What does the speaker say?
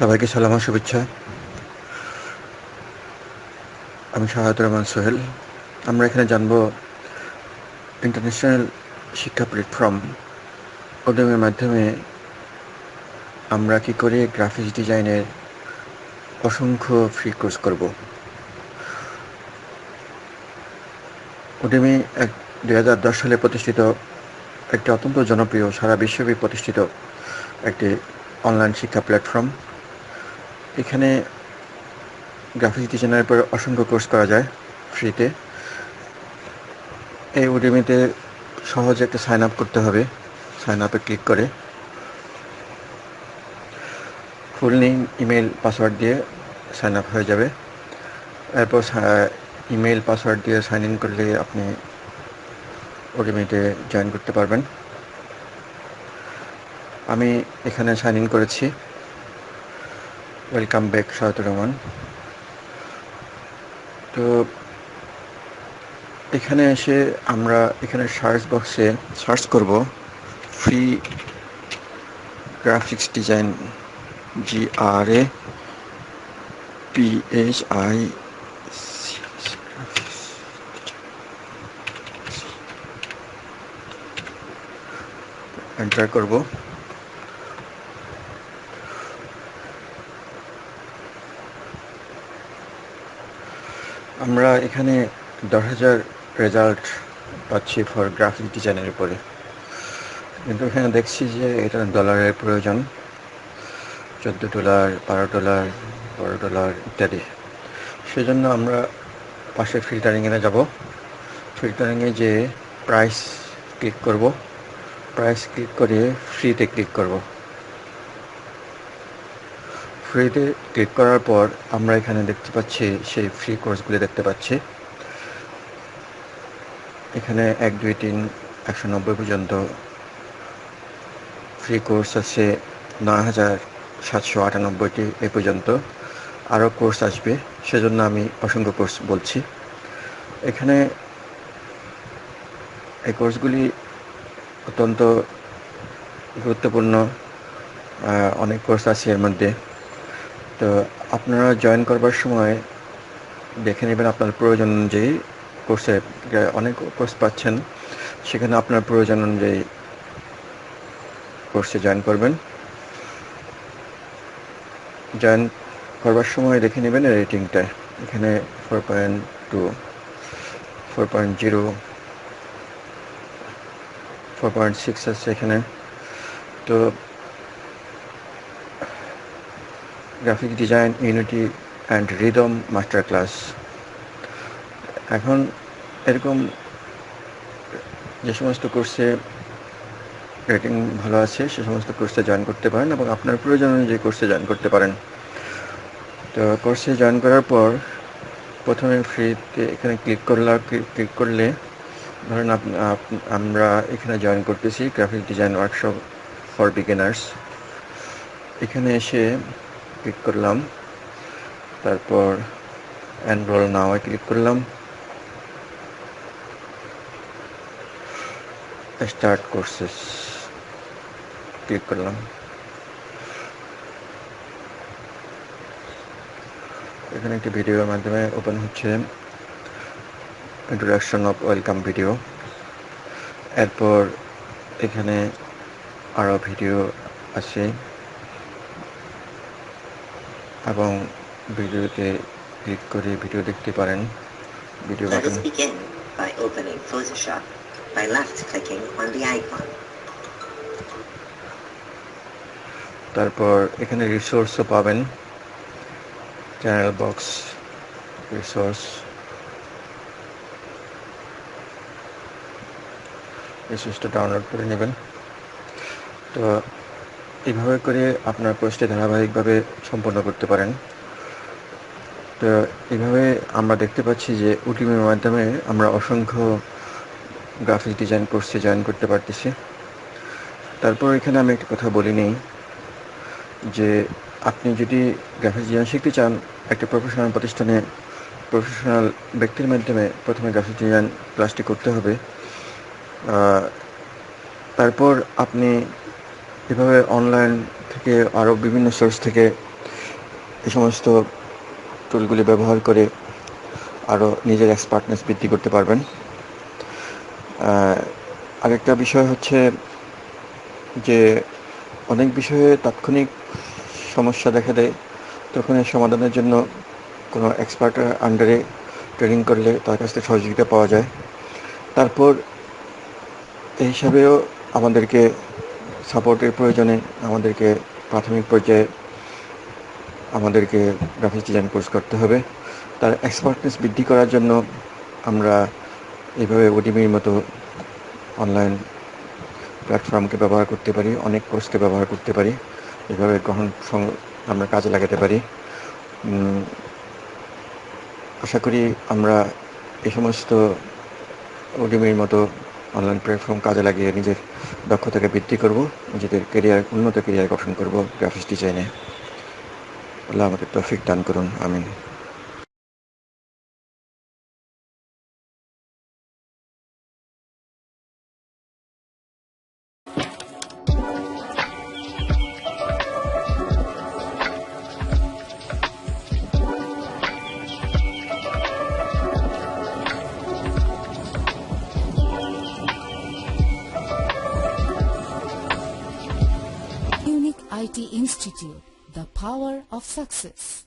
সবাইকে সালাম শুভেচ্ছা। আমি শাহাদুর রহমান সোহেল। আমরা এখানে জানব ইন্টারন্যাশনাল শিক্ষা প্ল্যাটফর্ম উদ্যমের মাধ্যমে আমরা কি করে গ্রাফিক্স ডিজাইনের অসংখ্য ফ্রি কোর্স করব। উডেমি এক দুই সালে প্রতিষ্ঠিত একটি অত্যন্ত জনপ্রিয়, সারা বিশ্বব্যাপী প্রতিষ্ঠিত একটি অনলাইন শিক্ষা প্ল্যাটফর্ম। এখানে গ্রাফিক্স ডিজাইনের উপর অসংখ্য কোর্স করা যায়, ফ্রিতে। এই উডিমিতে সহজে একটা সাইন আপ করতে হবে। সাইন আপে ক্লিক করে। ফুল নেম ইমেল পাসওয়ার্ড দিয়ে সাইন আপ হয়ে যাবে। এরপর ইমেল পাসওয়ার্ড দিয়ে সাইন ইন করলে আপনি ওডিমিতে জয়েন করতে পারবেন। আমি এখানে সাইন ইন করেছি। ওয়েলকাম ব্যাক শাহাতুর রহমান তো এখানে এসে আমরা এখানে সার্চ বক্সে সার্চ করব free graphics design G R A P H I enter করব। আমরা এখানে দশ হাজার রেজাল্ট পাচ্ছি ফর গ্রাফিক ডিজাইনের উপরে। কিন্তু এখানে দেখছি যে এটা ডলারের প্রয়োজন। চোদ্দ ডলার বারো ডলার বারো ডলার ইত্যাদি। সেজন্য আমরা পাশে ফিল্টারিংয়ে যাব। ফিল্টারিংয়ে যে প্রাইস ক্লিক করব প্রাইস ক্লিক করে ফ্রিতে ক্লিক করব। ফ্রিতে ক্লিক করার পর আমরা এখানে দেখতে পাচ্ছি সেই ফ্রি কোর্সগুলি দেখতে পাচ্ছি। এখানে এক, দুই, তিন, একশো নব্বই পর্যন্ত ফ্রি কোর্স আছে, নয় হাজার সাতশো আটানব্বইটি এ পর্যন্ত। আরও কোর্স আসবে, সেজন্য আমি অসংখ্য কোর্স বলছি। এখানে এই কোর্সগুলি অত্যন্ত গুরুত্বপূর্ণ। অনেক কোর্স আছে এর মধ্যে। তো আপনারা জয়েন করবার সময় দেখে নেবেন আপনার প্রয়োজন অনুযায়ী কোর্সে অনেক কোর্স পাচ্ছেন। সেখানে আপনার প্রয়োজন অনুযায়ী কোর্সে জয়েন করবেন। জয়েন করবার সময় দেখে নেবেন রেটিংটা এখানে four point two four point zero four point six আছে এখানে। তো graphic design unity and rhythm master class এখন এরকম যে সমস্ত কোর্সে রেটিং ভালো আছে, সে সমস্ত কোর্সে জয়েন করতে পারেন এবং আপনার প্রয়োজন অনুযায়ী কোর্সে জয়েন করতে পারেন। তো কোর্সে জয়েন করার পর প্রথমে ফ্রিতে এখানে ক্লিক করলে ক্লিক করলে ধরেন আমরা এখানে জয়েন করতেছি graphic design workshop for beginners এখানে এসে ক্লিক করলাম। তারপর এনরোল নাও ক্লিক করলাম। স্টার্ট কোর্সেস ক্লিক করলাম। এখানে একটি ভিডিওর মাধ্যমে ওপেন হচ্ছে ইন্ট্রোডাকশন অফ ওয়েলকাম ভিডিও এরপর এখানে আরও ভিডিও আছে। এবং ভিডিওতে ক্লিক করে ভিডিও দেখতে পারেন। Video Let button us begin by opening Photoshop by left clicking on the icon. তারপর এখানে রিসোর্সও পাবেন। চ্যানেল বক্স রিসোর্স রিসোর্সটা ডাউনলোড করে নেবেন। তো এইভাবে করে আপনার কোর্সটি ধারাবাহিকভাবে সম্পন্ন করতে পারেন। তো এইভাবে আমরা দেখতে পাচ্ছি যে উটিমের মাধ্যমে আমরা অসংখ্য গ্রাফিক ডিজাইন কোর্সে জয়েন করতে পারতেছি। তারপর এখানে আমি একটা কথা বলি নেই, যে আপনি যদি গ্রাফিক্স ডিজাইন শিখতে চান, একটা প্রফেশনাল প্রতিষ্ঠানে প্রফেশনাল ব্যক্তির মাধ্যমে প্রথমে গ্রাফিক ডিজাইন ক্লাসটি করতে হবে। তারপর আপনি এভাবে অনলাইন থেকে আরও বিভিন্ন সোর্স থেকে এই সমস্ত টুলগুলি ব্যবহার করে আরও নিজের এক্সপার্টনেস বৃদ্ধি করতে পারবেন। আরেকটা বিষয় হচ্ছে যে অনেক বিষয়ে তাৎক্ষণিক সমস্যা দেখা দেয়, তখন এর সমাধানের জন্য কোনো এক্সপার্টের আন্ডারে ট্রেনিং করলে তার কাছ থেকে সহযোগিতা পাওয়া যায়। তারপর এই হিসাবেও আমাদেরকে সাপোর্টের প্রয়োজনে আমাদেরকে প্রাথমিক পর্যায়ে আমাদেরকে গ্রাফিক্স ডিজাইন কোর্স করতে হবে। তার এক্সপার্টনেস বৃদ্ধি করার জন্য আমরা এইভাবে ওডিমির মতো অনলাইন প্ল্যাটফর্মকে ব্যবহার করতে পারি, অনেক কোর্সকে ব্যবহার করতে পারি এভাবে গ্রহণ আমরা কাজে লাগাতে পারি। আশা করি আমরা এই সমস্ত ওডিমির মতো অনলাইন প্ল্যাটফর্ম কাজে লাগিয়ে নিজের দক্ষতাকে বৃদ্ধি করব, নিজেদের কেরিয়ার উন্নত কেরিয়ার গঠন করব গ্রাফিক্স ডিজাইনে আল্লাহ আমাদের তৌফিক দান করুন, আমিন। IT Institute, the power of success.